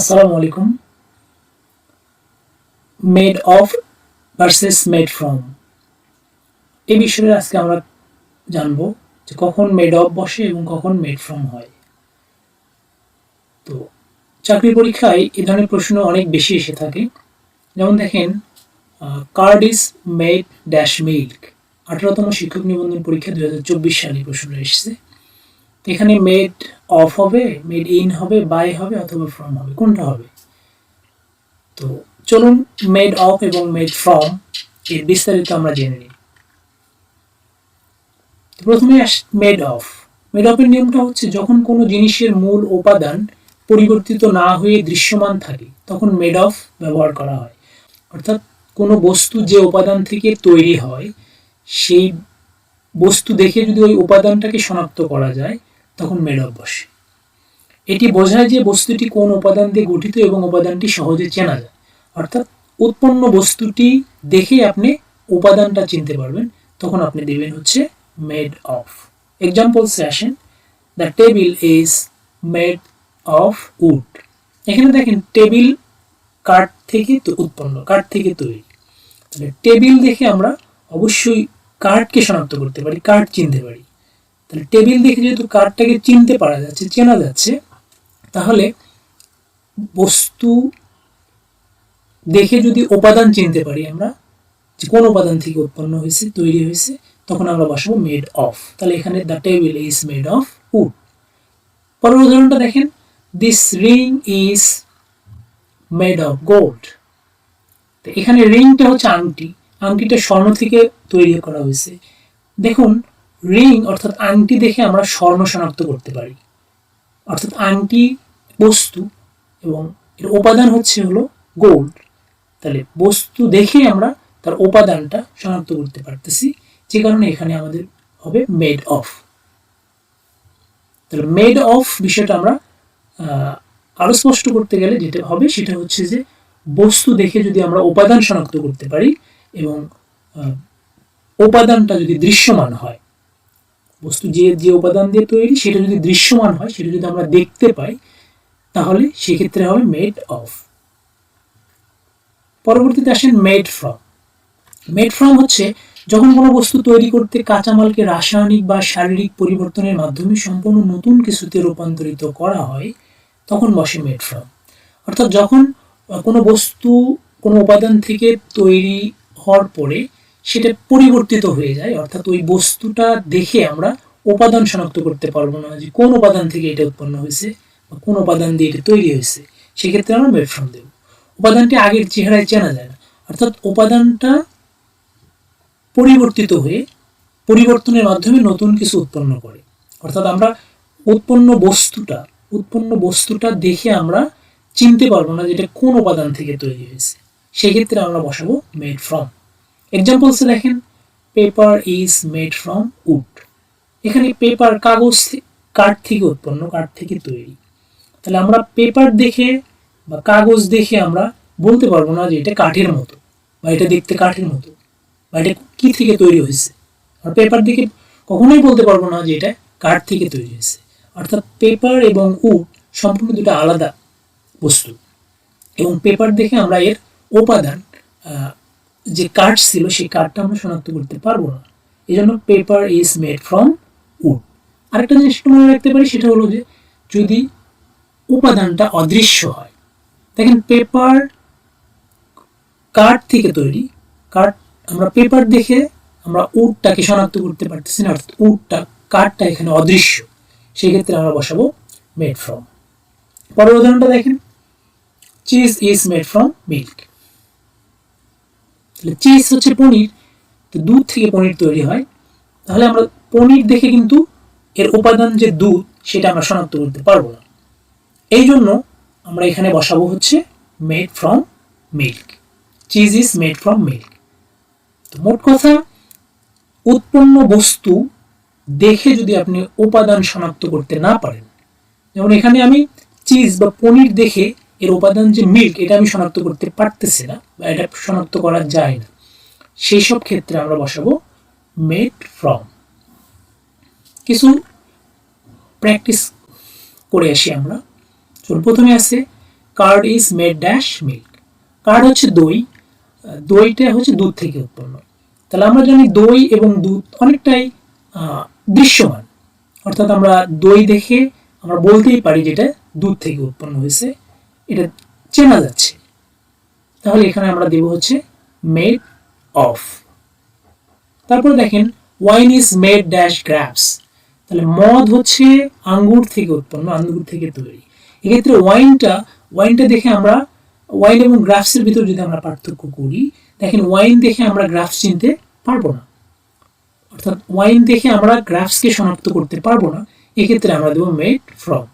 আসসালামু আলাইকুম। Made of versus made from এই বিষয়ে আজকে আমরা জানব যে কখন মেড অফ বসে এবং কখন মেড ফ্রম হয়। তো চাকরি পরীক্ষায় এই ধরনের প্রশ্ন অনেক বেশি এসে থাকে। যেমন দেখেন curd is made dash milk আঠারোতম শিক্ষক নিবন্ধন পরীক্ষা দু হাজার চব্বিশ সালে প্রশ্নটা এসেছে। এখানে মেড অফ হবে মেড ইন হবে বাই হবে অথবা ফ্রম হবে, কোনটা হবে? তো চলুন মেড অফ এবং মেড ফ্রম এর বিস্তারিত আমরা জেনে নিই। প্রথমে মেড অফ মেড অফের নিয়মটা হচ্ছে যখন কোনো জিনিসের মূল উপাদান পরিবর্তিত না হয়ে দৃশ্যমান থাকে, তখন মেড অফ ব্যবহার করা হয়। অর্থাৎ কোনো বস্তু যে উপাদান থেকে তৈরি হয়, সেই বস্তু দেখে যদি ওই উপাদানটাকে শনাক্ত করা যায় তখন মেড অফ বসে। এটি বোঝায় যে বস্তুটি কোন উপাদান দিয়ে গঠিত এবং উপাদানটি সহজে চেনা যায়। অর্থাৎ উৎপন্ন বস্তুটি দেখে আপনি উপাদানটা চিনতে পারবেন। তখন আপনি দেবেন হচ্ছে মেড অফ এক্সাম্পলসে আসেন। The table is made of wood এখানে দেখেন টেবিল কাঠ থেকে উৎপন্ন, কাঠ থেকে তৈরি। তাহলে টেবিল দেখে আমরা অবশ্যই কাঠকে শনাক্ত করতে পারি, কাঠ চিনতে পারি। তাহলে টেবিল দেখে যেহেতু কাঠটাকে চিনতে পারা যাচ্ছে, চেনা যাচ্ছে, তাহলে বস্তু দেখে যদি উপাদান চিনতে পারি আমরা, যে কোন উপাদান থেকে উৎপন্ন হয়েছে, তৈরি হয়েছে, তখন আমরা বসাবো মেড অফ তাহলে এখানে the table is made of wood পরের উদাহরণটা দেখেন this ring is made of gold এখানে রিংটা হচ্ছে আংটি, আংটিটা স্বর্ণ থেকে তৈরি করা হয়েছে। দেখুন রিং অর্থাৎ আংটি দেখে আমরা স্বর্ণ শনাক্ত করতে পারি। অর্থাৎ আংটি বস্তু এবং এর উপাদান হচ্ছে হলো গোল্ড তাহলে বস্তু দেখে আমরা তার উপাদানটা শনাক্ত করতে পারতেছি, যে কারণে এখানে আমাদের হবে মেড অফ তাহলে মেড অফ বিষয়টা আমরা আরও স্পষ্ট করতে গেলে যেটা হবে সেটা হচ্ছে যে বস্তু দেখে যদি আমরা উপাদান শনাক্ত করতে পারি এবং উপাদানটা যদি দৃশ্যমান হয় বস্তু যে যে উপাদান দিয়ে তৈরি, সেটা যদি দৃশ্যমান হয়, সেটা যদি আমরা দেখতে পাই, তাহলে সেক্ষেত্রে হবে মেড অফ পরবর্তীতে আসেন মেড ফ্রম মেড ফ্রম হচ্ছে যখন কোনো বস্তু তৈরি করতে কাঁচামালকে রাসায়নিক বা শারীরিক পরিবর্তনের মাধ্যমে সম্পূর্ণ নতুন কিছুতে রূপান্তরিত করা হয়, তখন বসে মেড ফ্রম অর্থাৎ যখন কোনো বস্তু, কোনো উপাদান থেকে তৈরি হওয়ার পরে সেটা পরিবর্তিত হয়ে যায়। অর্থাৎ ওই বস্তুটা দেখে আমরা উপাদান শনাক্ত করতে পারব না যে কোন উপাদান থেকে এটা উৎপন্ন হয়েছে বা কোন উপাদান দিয়ে এটা তৈরি হয়েছে। সেক্ষেত্রে আমরা মেড দেব। উপাদানটি আগের চেহারায় চেনা যায় না। অর্থাৎ উপাদানটা পরিবর্তিত হয়ে পরিবর্তনের মাধ্যমে নতুন কিছু উৎপন্ন করে। অর্থাৎ আমরা উৎপন্ন বস্তুটা উৎপন্ন বস্তুটা দেখে আমরা চিনতে পারব না যে এটা কোন উপাদান থেকে তৈরি হয়েছে। সেক্ষেত্রে আমরা বসাবো মেড ফ্রম এক্সাম্পলসে দেখেন paper is made from wood এখানে পেপার কাগজ কাঠ থেকে উৎপন্ন, কাঠ থেকে তৈরি। তাহলে আমরা পেপার দেখে বা কাগজ দেখে আমরা বলতে পারব না যে এটা কাঠের মতো বা এটা দেখতে কাঠের মতো বা এটা কি থেকে তৈরি হয়েছে। আর পেপার দেখে কখনোই বলতে পারব না যে এটা কাঠ থেকে তৈরি হয়েছে। অর্থাৎ পেপার এবং উড সম্পূর্ণ দুটো আলাদা বস্তু। এবং পেপার দেখে আমরা এর উপাদান যে কাঠ ছিল, সেই কাঠটা আমরা শনাক্ত করতে পারব না। এই জন্য paper is made from wood আরেকটা জিনিস মনে রাখতে পারি, সেটা হলো যে যদি উপাদানটা অদৃশ্য হয়, দেখেন পেপার কাঠ থেকে তৈরি কাঠ আমরা পেপার দেখে আমরা উডটাকে শনাক্ত করতে পারতেছি না, অর্থাৎ উডটা কাঠটা এখানে অদৃশ্য। সেই ক্ষেত্রে আমরা বসাবো মেড ফ্রম পরের উদাহরণটা দেখেন cheese is made from milk তাহলে চিজ হচ্ছে পনির, তো দুধ থেকে পনির তৈরি হয়। তাহলে আমরা পনির দেখে কিন্তু এর উপাদান যে দুধ, সেটা আমরা শনাক্ত করতে পারব না। এই জন্য আমরা এখানে বসাবো হচ্ছে made from milk cheese is made from milk তো মোট কথা, উৎপন্ন বস্তু দেখে যদি আপনি উপাদান শনাক্ত করতে না পারেন, যেমন এখানে আমি চিজ বা পনির দেখে এর উপাদান যে মিল্ক এটা আমি শনাক্ত করতে পারতেছি না বা এটা শনাক্ত করা যায় না। সেই সব ক্ষেত্রে আমরা বসাবো মেড ফ্রম কিছু প্র্যাকটিস করে আসি আমরা। চলুন, প্রথমে আছে curd is made dash milk curd হচ্ছে দই। দইটা হচ্ছে দুধ থেকে উৎপন্ন। তাহলে আমরা জানি দই এবং দুধ অনেকটাই দৃশ্যমান। অর্থাৎ আমরা দই দেখে আমরা বলতেই পারি যেটা দুধ থেকে উৎপন্ন হয়েছে। এটা চেনা যাচ্ছে। তাহলে এখানে আমরা দেব হচ্ছে মেড অফ তারপর দেখেন wine is made dash grapes তাহলে মদ হচ্ছে আঙ্গুর থেকে উৎপন্ন, আঙ্গুর থেকে তৈরি। এক্ষেত্রে ওয়াইনটা ওয়াইনটা দেখে আমরা ওয়াইন এবং গ্রাফসের ভিতর যদি আমরা পার্থক্য করি, দেখেন ওয়াইন দেখে আমরা গ্রাফস চিনতে পারব না। অর্থাৎ ওয়াইন দেখে আমরা গ্রাফসকে শনাক্ত করতে পারব না, এক্ষেত্রে আমরা দেবো মেড ফ্রম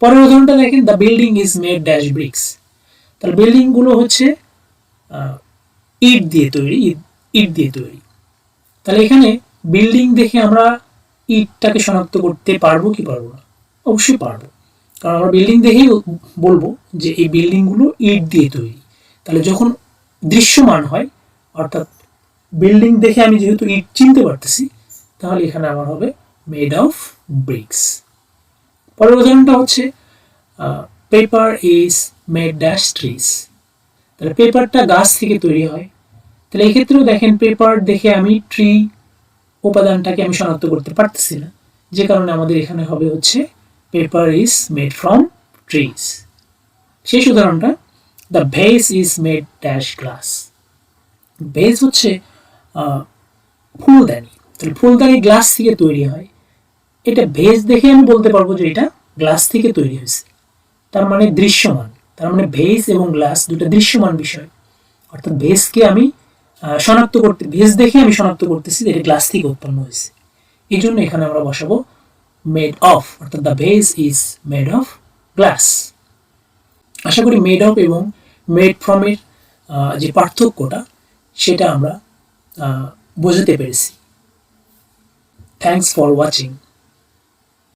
পরের উদাহরণটা দেখেন the building is made dash bricks তাহলে বিল্ডিংগুলো হচ্ছে ইট দিয়ে তৈরি, ইট দিয়ে তৈরি। তাহলে এখানে বিল্ডিং দেখে আমরা ইটটাকে শনাক্ত করতে পারব কি পারব না? অবশ্যই পারব। কারণ আমরা বিল্ডিং দেখেই বলব যে এই বিল্ডিংগুলো ইট দিয়ে তৈরি। তাহলে যখন দৃশ্যমান হয়, অর্থাৎ বিল্ডিং দেখে আমি যেহেতু ইট চিনতে পারতেছি, তাহলে এখানে আমার হবে মেড অফ ব্রিক্স পরের উদাহরণটা হচ্ছে paper is made dash trees তাহলে পেপারটা গাছ থেকে তৈরি হয়। তাহলে এক্ষেত্রেও দেখেন পেপার দেখে আমি ট্রি উপাদানটাকে আমি শনাক্ত করতে পারতেছি না। যে কারণে আমাদের এখানে হবে হচ্ছে paper is made from trees শেষ উদাহরণটা the vase is made dash glass vase হচ্ছে ফুলদানি। তাহলে ফুলদানি গ্লাস থেকে তৈরি হয়। এটা ভেজ দেখে আমি বলতে পারব যে এটা গ্লাস থেকে তৈরি হয়েছে। তার মানে দৃশ্যমান। তার মানে ভেজ এবং গ্লাস দুটো দৃশ্যমান বিষয়। অর্থাৎ ভেজকে আমি শনাক্ত করতে, ভেজ দেখে আমি শনাক্ত করতেছি যে এটা গ্লাস থেকে উৎপন্ন হয়েছে। এই জন্য এখানে আমরা বসাবো মেড অফ অর্থাৎ the vase is made of glass আশা করি মেড অফ এবং মেড ফ্রমের যে পার্থক্যটা, সেটা আমরা বোঝাতে পেরেছি। Thanks for watching